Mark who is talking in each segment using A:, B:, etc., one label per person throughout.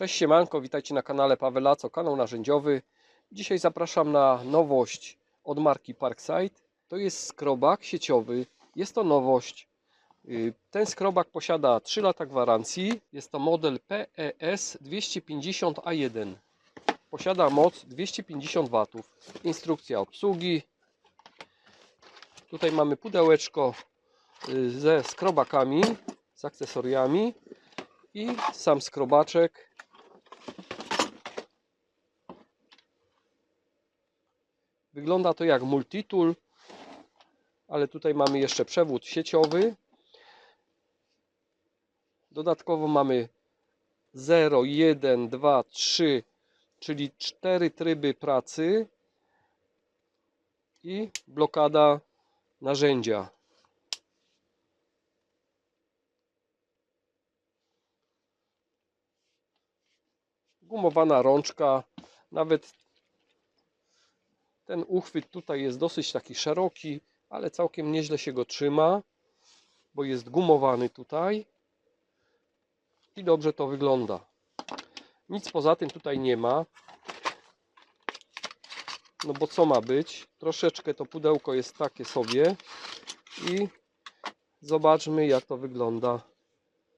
A: Cześć siemanko, witajcie na kanale Paweł Laco, kanał narzędziowy. Dzisiaj zapraszam na nowość od marki Parkside. To jest skrobak sieciowy, jest to nowość. Y, Ten skrobak posiada 3 lata gwarancji. Jest to model E PES 250A1. Posiada moc 250 W. Instrukcja obsługi. Tutaj mamy pudełeczko y, ze skrobakami, z akcesoriami i sam skrobaczek. Wygląda to jak multitool, ale tutaj mamy jeszcze przewód sieciowy. Dodatkowo mamy 0, 1, 2, 3, czyli 4 tryby pracy i blokada narzędzia. gumowana rączka, nawet ten uchwyt tutaj jest dosyć taki szeroki, ale całkiem nieźle się go trzyma, bo jest gumowany tutaj i dobrze to wygląda. Nic poza tym tutaj nie ma. No bo co ma być? Troszeczkę to pudełko jest takie sobie i zobaczmy jak to wygląda.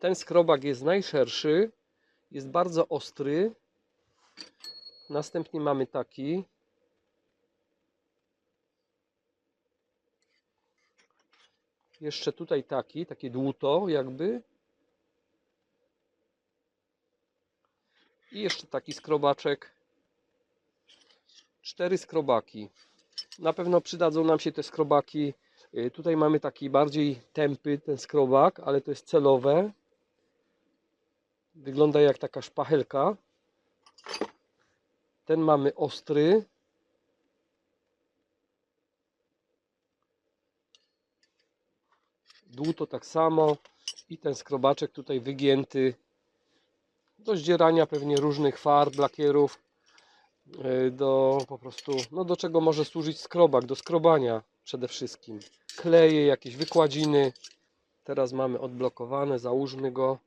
A: Ten skrobak jest najszerszy, jest bardzo ostry. Następnie mamy taki. Jeszcze tutaj taki, takie dłuto jakby. I jeszcze taki skrobaczek. Cztery skrobaki. Na pewno przydadzą nam się te skrobaki. Y, Tutaj mamy taki bardziej tępy ten skrobak, ale to jest celowe. Wygląda jak taka szpachelka. Ten mamy ostry. Dłuto tak samo. I ten skrobaczek tutaj wygięty do zdzierania pewnie różnych farb, lakierów. yy, Do po prostu, no do czego może służyć skrobak? Do skrobania przede wszystkim. Kleje, jakieś wykładziny. Teraz mamy odblokowane, załóżmy go.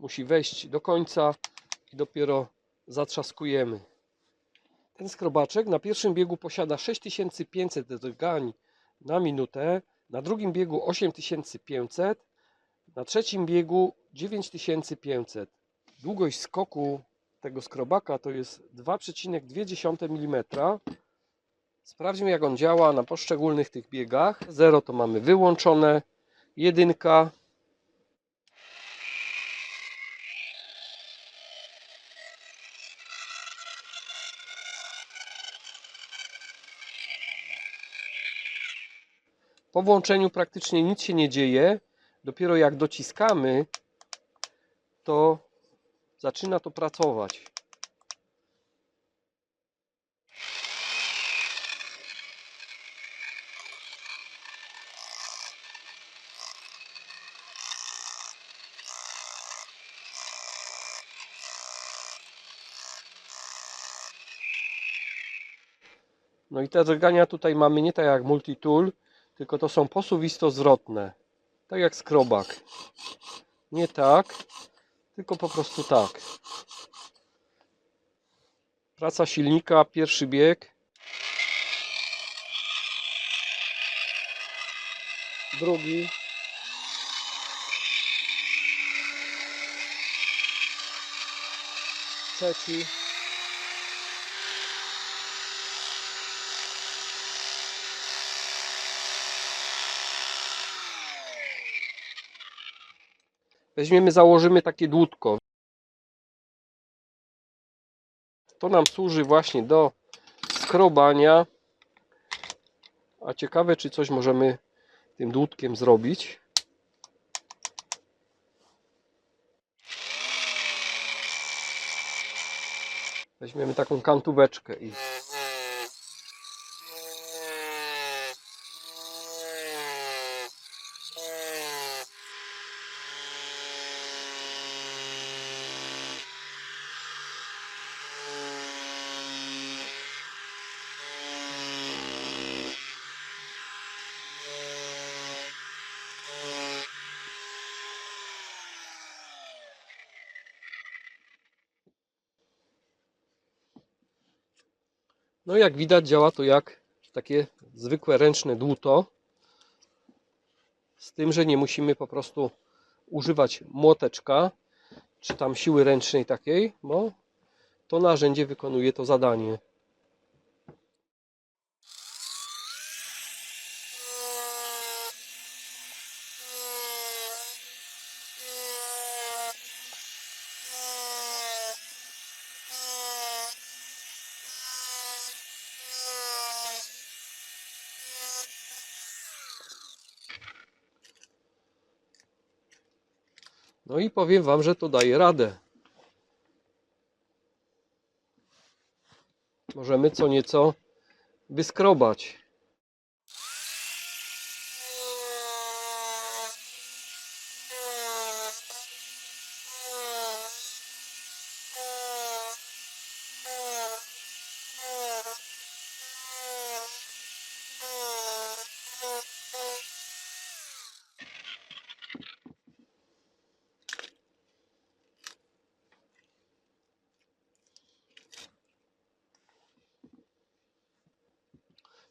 A: Musi wejść do końca i dopiero zatrzaskujemy. Ten skrobaczek na pierwszym biegu posiada 6500 drgań na minutę, na drugim biegu 8500, na trzecim biegu 9500. Długość skoku tego skrobaka to jest 2,2 mm. Sprawdźmy jak on działa na poszczególnych tych biegach. 0 to mamy wyłączone, jedynka Po włączeniu praktycznie nic się nie dzieje. Dopiero jak dociskamy, to zaczyna to pracować. No i te drgania tutaj mamy nie tak jak multitool, tylko to są posuwisto-zwrotne. Tak jak skrobak. Nie tak, tylko po prostu tak. Praca silnika, pierwszy bieg. Drugi. Trzeci. Weźmiemy, założymy takie dłutko. To nam służy właśnie do skrobania. A ciekawe, czy coś możemy tym dłutkiem zrobić. Weźmiemy taką kantóweczkę i No jak widać działa to jak takie zwykłe ręczne dłuto. Z tym, że nie musimy po prostu używać młoteczka czy tam siły ręcznej takiej, bo to narzędzie wykonuje to zadanie. No i powiem Wam, że to daje radę. Możemy co nieco wyskrobać.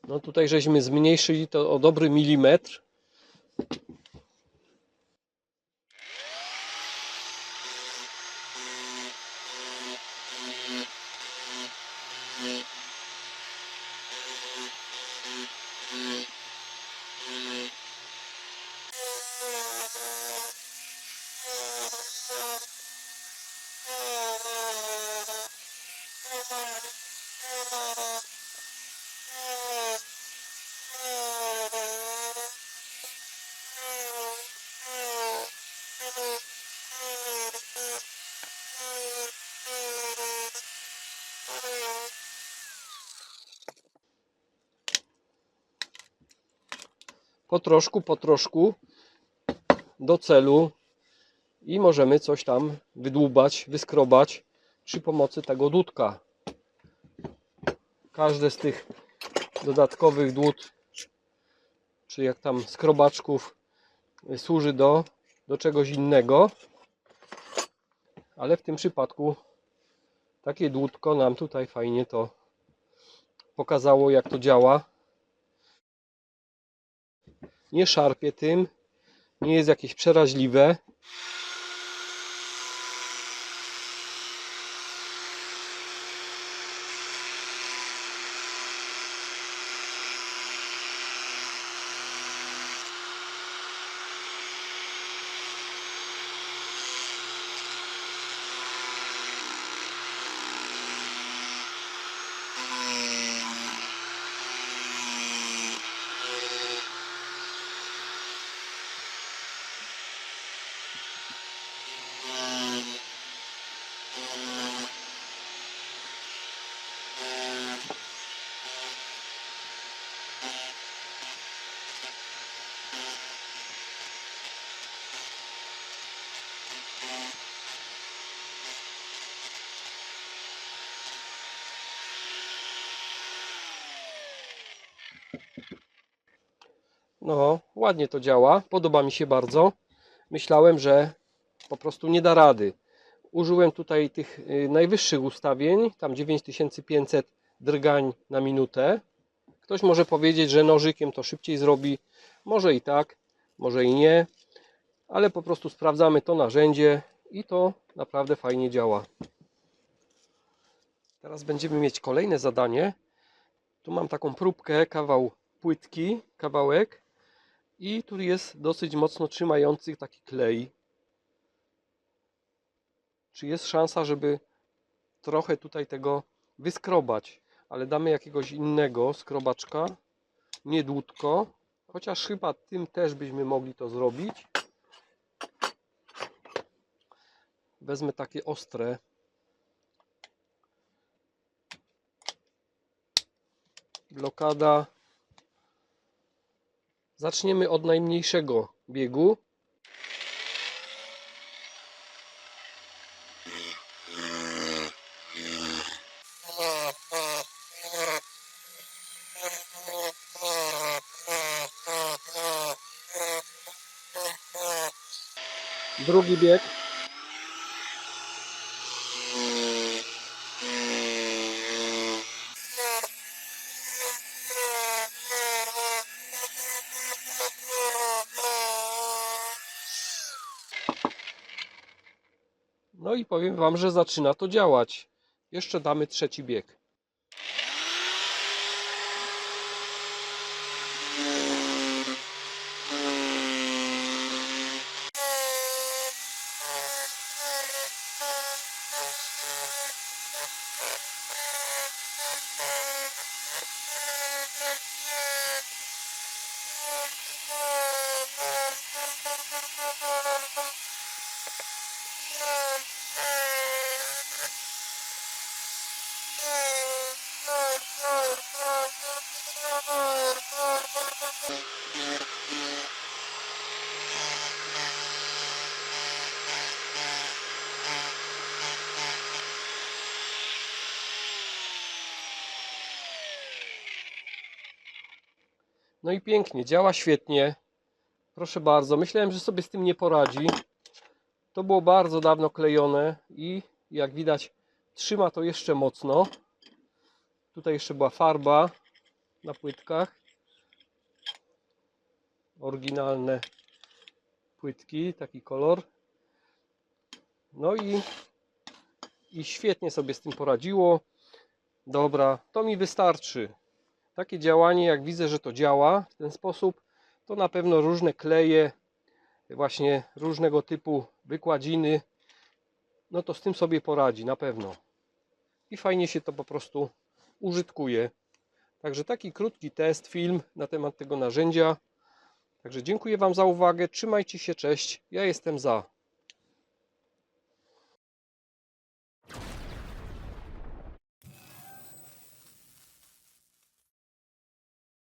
A: No tutaj żeśmy zmniejszyli to o dobry milimetr. Po troszku, po troszku do celu i możemy coś tam wydłubać, wyskrobać przy pomocy tego dudka. Każde z tych dodatkowych dłut, czy jak tam skrobaczków służy do, do czegoś innego. Ale w tym przypadku takie dłutko nam tutaj fajnie to pokazało jak to działa. Nie szarpie tym, nie jest jakieś przeraźliwe. No, ładnie to działa. Podoba mi się bardzo. Myślałem, że po prostu nie da rady. Użyłem tutaj tych y, najwyższych ustawień, tam 9500 drgań na minutę. Ktoś może powiedzieć, że nożykiem to szybciej zrobi. Może i tak, może i nie, ale po prostu sprawdzamy to narzędzie i to naprawdę fajnie działa. Teraz będziemy mieć kolejne zadanie. Tu mam taką próbkę, kawał płytki, kawałek i tu jest dosyć mocno trzymający taki klej. Czy jest szansa, żeby trochę tutaj tego wyskrobać, ale damy jakiegoś innego skrobaczka, nie dłutko, chociaż chyba tym też byśmy mogli to zrobić. Wezmę takie ostre. Blokada. Zaczniemy od najmniejszego biegu. Drugi bieg. No i powiem Wam, że zaczyna to działać. Jeszcze damy trzeci bieg. No i pięknie, działa świetnie. Proszę bardzo, myślałem, że sobie z tym nie poradzi. To było bardzo dawno klejone i jak widać trzyma to jeszcze mocno. Tutaj jeszcze była farba na płytkach. Oryginalne płytki, taki kolor. No i, i świetnie sobie z tym poradziło. Dobra, to mi wystarczy. Takie działanie, jak widzę, że to działa w ten sposób, to na pewno różne kleje, właśnie różnego typu wykładziny, no to z tym sobie poradzi na pewno. I fajnie się to po prostu użytkuje. Także taki krótki test, film na temat tego narzędzia. Także dziękuję Wam za uwagę. Trzymajcie się, cześć. Ja jestem za.